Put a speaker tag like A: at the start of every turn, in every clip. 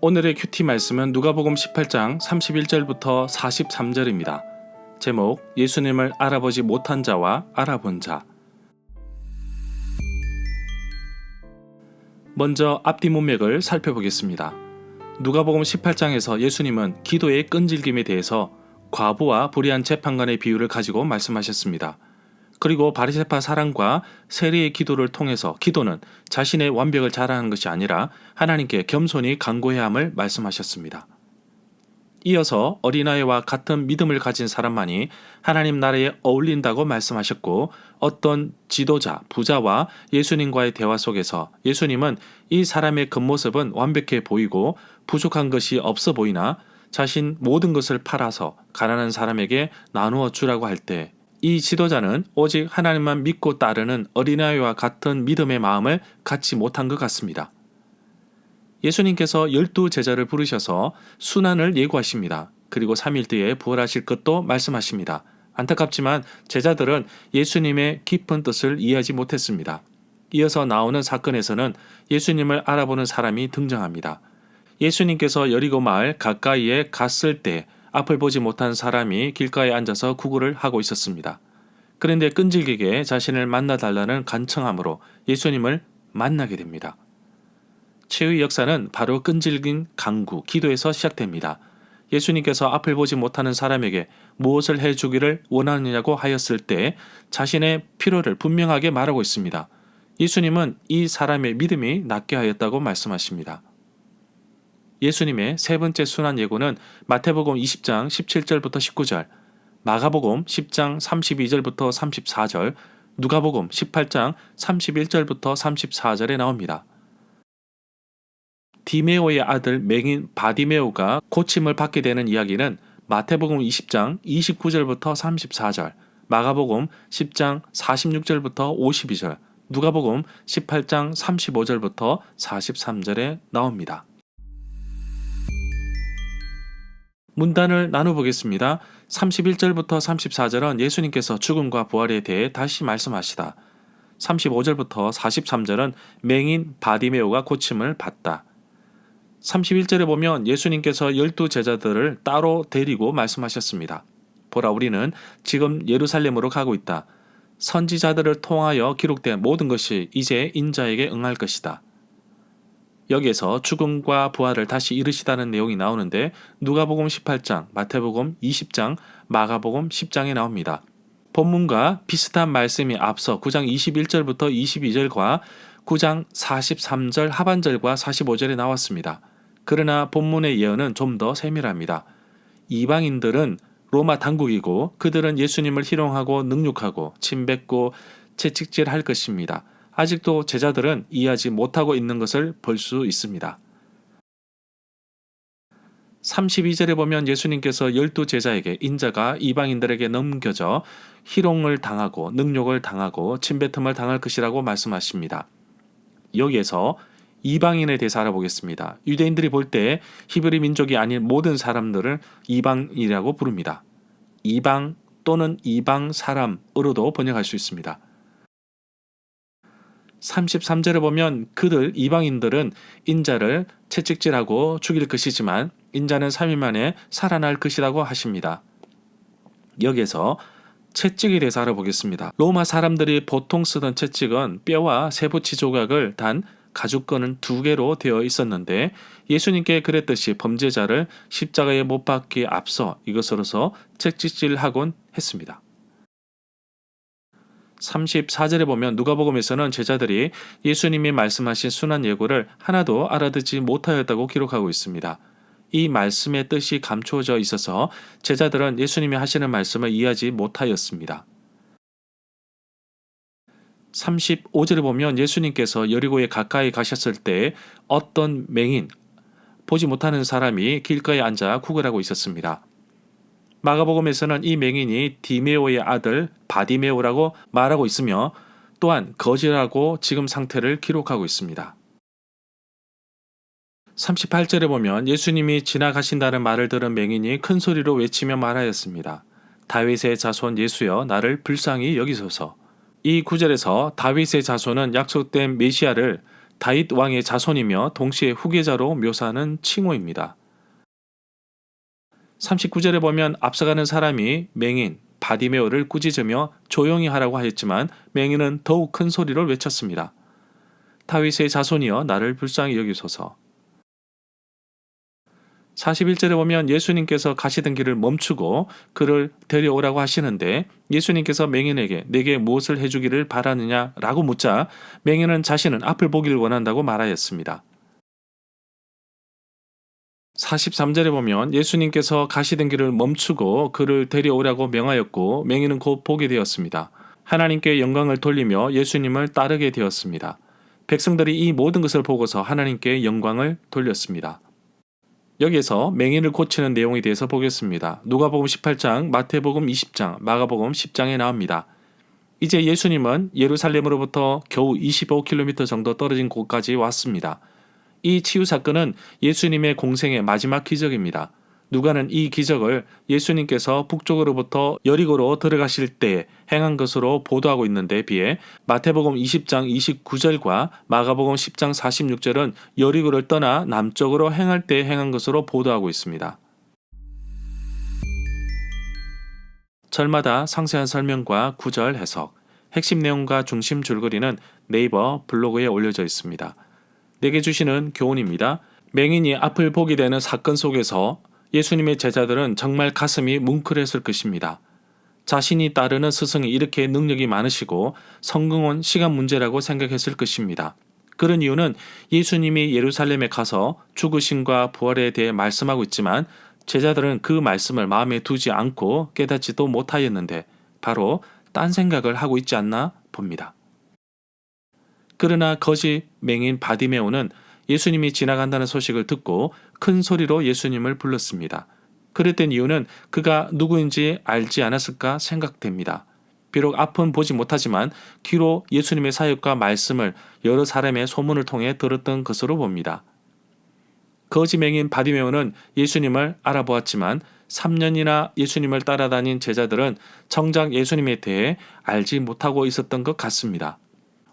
A: 오늘의 큐티 말씀은 누가복음 18장 31절부터 43절입니다. 제목 예수님을 알아보지 못한 자와 알아본 자. 먼저 앞뒤 문맥을 살펴보겠습니다. 누가복음 18장에서 예수님은 기도의 끈질김에 대해서 과부와 불의한 재판관의 비유를 가지고 말씀하셨습니다. 그리고 바리새파 사랑과 세리의 기도를 통해서 기도는 자신의 완벽을 자랑하는 것이 아니라 하나님께 겸손히 간구해야 함을 말씀하셨습니다. 이어서 어린아이와 같은 믿음을 가진 사람만이 하나님 나라에 어울린다고 말씀하셨고 어떤 지도자, 부자와 예수님과의 대화 속에서 예수님은 이 사람의 겉모습은 완벽해 보이고 부족한 것이 없어 보이나 자신 모든 것을 팔아서 가난한 사람에게 나누어 주라고 할 때 이 지도자는 오직 하나님만 믿고 따르는 어린아이와 같은 믿음의 마음을 갖지 못한 것 같습니다. 예수님께서 열두 제자를 부르셔서 순환을 예고하십니다. 그리고 3일 뒤에 부활하실 것도 말씀하십니다. 안타깝지만 제자들은 예수님의 깊은 뜻을 이해하지 못했습니다. 이어서 나오는 사건에서는 예수님을 알아보는 사람이 등장합니다. 예수님께서 여리고 마을 가까이에 갔을 때 앞을 보지 못한 사람이 길가에 앉아서 구걸을 하고 있었습니다. 그런데 끈질기게 자신을 만나달라는 간청함으로 예수님을 만나게 됩니다. 최후의 역사는 바로 끈질긴 강구, 기도에서 시작됩니다. 예수님께서 앞을 보지 못하는 사람에게 무엇을 해주기를 원하느냐고 하였을 때 자신의 필요를 분명하게 말하고 있습니다. 예수님은 이 사람의 믿음이 낫게 하였다고 말씀하십니다. 예수님의 세 번째 순환 예고는 마태복음 20장 17절부터 19절, 마가복음 10장 32절부터 34절, 누가복음 18장 31절부터 34절에 나옵니다. 디메오의 아들 맹인 바디메오가 고침을 받게 되는 이야기는 마태복음 20장 29절부터 34절, 마가복음 10장 46절부터 52절, 누가복음 18장 35절부터 43절에 나옵니다. 문단을 나눠보겠습니다. 31절부터 34절은 예수님께서 죽음과 부활에 대해 다시 말씀하시다. 35절부터 43절은 맹인 바디메오가 고침을 받다. 31절에 보면 예수님께서 열두 제자들을 따로 데리고 말씀하셨습니다. 보라 우리는 지금 예루살렘으로 가고 있다. 선지자들을 통하여 기록된 모든 것이 이제 인자에게 응할 것이다. 여기에서 죽음과 부활을 다시 이르시다는 내용이 나오는데 누가복음 18장, 마태복음 20장, 마가복음 10장에 나옵니다. 본문과 비슷한 말씀이 앞서 9장 21절부터 22절과 9장 43절 하반절과 45절에 나왔습니다. 그러나 본문의 예언은 좀 더 세밀합니다. 이방인들은 로마 당국이고 그들은 예수님을 희롱하고 능욕하고 침뱉고 채찍질할 것입니다. 아직도 제자들은 이해하지 못하고 있는 것을 볼 수 있습니다. 32절에 보면 예수님께서 열두 제자에게 인자가 이방인들에게 넘겨져 희롱을 당하고 능욕을 당하고 침뱉음을 당할 것이라고 말씀하십니다. 여기에서 이방인에 대해서 알아보겠습니다. 유대인들이 볼 때 히브리 민족이 아닌 모든 사람들을 이방이라고 부릅니다. 이방 또는 이방 사람으로도 번역할 수 있습니다. 33절에 보면 그들 이방인들은 인자를 채찍질하고 죽일 것이지만 인자는 3일 만에 살아날 것이라고 하십니다. 여기에서 채찍에 대해서 알아보겠습니다. 로마 사람들이 보통 쓰던 채찍은 뼈와 세부치 조각을 단 가죽건은 두 개로 되어 있었는데 예수님께 그랬듯이 범죄자를 십자가에 못 박기에 앞서 이것으로서 채찍질하곤 했습니다. 34절에 보면 누가복음에서는 제자들이 예수님이 말씀하신 순환 예고를 하나도 알아듣지 못하였다고 기록하고 있습니다. 이 말씀의 뜻이 감추어져 있어서 제자들은 예수님이 하시는 말씀을 이해하지 못하였습니다. 35절에 보면 예수님께서 여리고에 가까이 가셨을 때 어떤 맹인, 보지 못하는 사람이 길가에 앉아 구걸하고 있었습니다. 마가복음에서는 이 맹인이 디메오의 아들 바디메오라고 말하고 있으며 또한 거지라고 지금 상태를 기록하고 있습니다. 38절에 보면 예수님이 지나가신다는 말을 들은 맹인이 큰 소리로 외치며 말하였습니다. 다윗의 자손 예수여 나를 불쌍히 여기소서. 이 구절에서 다윗의 자손은 약속된 메시아를 다윗 왕의 자손이며 동시에 후계자로 묘사하는 칭호입니다. 39절에 보면 앞서가는 사람이 맹인 바디메오를 꾸짖으며 조용히 하라고 하였지만 맹인은 더욱 큰 소리를 외쳤습니다. 다윗의 자손이여 나를 불쌍히 여기소서. 41절에 보면 예수님께서 가시던 길을 멈추고 그를 데려오라고 하시는데 예수님께서 맹인에게 내게 무엇을 해주기를 바라느냐라고 묻자 맹인은 자신은 앞을 보기를 원한다고 말하였습니다. 43절에 보면 예수님께서 가시던 길을 멈추고 그를 데려오라고 명하였고 맹인은 곧 보게 되었습니다. 하나님께 영광을 돌리며 예수님을 따르게 되었습니다. 백성들이 이 모든 것을 보고서 하나님께 영광을 돌렸습니다. 여기에서 맹인을 고치는 내용에 대해서 보겠습니다. 누가복음 18장, 마태복음 20장, 마가복음 10장에 나옵니다. 이제 예수님은 예루살렘으로부터 겨우 25km 정도 떨어진 곳까지 왔습니다. 이 치유 사건은 예수님의 공생의 마지막 기적입니다. 누가는 이 기적을 예수님께서 북쪽으로부터 여리고로 들어가실 때 행한 것으로 보도하고 있는데 비해 마태복음 20장 29절과 마가복음 10장 46절은 여리고를 떠나 남쪽으로 행할 때 행한 것으로 보도하고 있습니다. 절마다 상세한 설명과 구절 해석, 핵심 내용과 중심 줄거리는 네이버 블로그에 올려져 있습니다. 내게 주시는 교훈입니다. 맹인이 앞을 보게 되는 사건 속에서 예수님의 제자들은 정말 가슴이 뭉클했을 것입니다. 자신이 따르는 스승이 이렇게 능력이 많으시고 성공은 시간 문제라고 생각했을 것입니다. 그런 이유는 예수님이 예루살렘에 가서 죽으심과 부활에 대해 말씀하고 있지만 제자들은 그 말씀을 마음에 두지 않고 깨닫지도 못하였는데 바로 딴 생각을 하고 있지 않나 봅니다. 그러나 거짓 맹인 바디메오는 예수님이 지나간다는 소식을 듣고 큰 소리로 예수님을 불렀습니다. 그랬던 이유는 그가 누구인지 알지 않았을까 생각됩니다. 비록 앞은 보지 못하지만 귀로 예수님의 사역과 말씀을 여러 사람의 소문을 통해 들었던 것으로 봅니다. 거지맹인 바디메오는 예수님을 알아보았지만 3년이나 예수님을 따라다닌 제자들은 정작 예수님에 대해 알지 못하고 있었던 것 같습니다.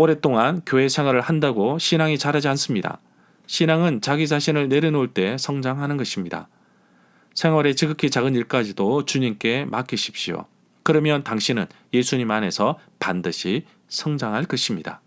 A: 오랫동안 교회 생활을 한다고 신앙이 자라지 않습니다. 신앙은 자기 자신을 내려놓을 때 성장하는 것입니다. 생활의 지극히 작은 일까지도 주님께 맡기십시오. 그러면 당신은 예수님 안에서 반드시 성장할 것입니다.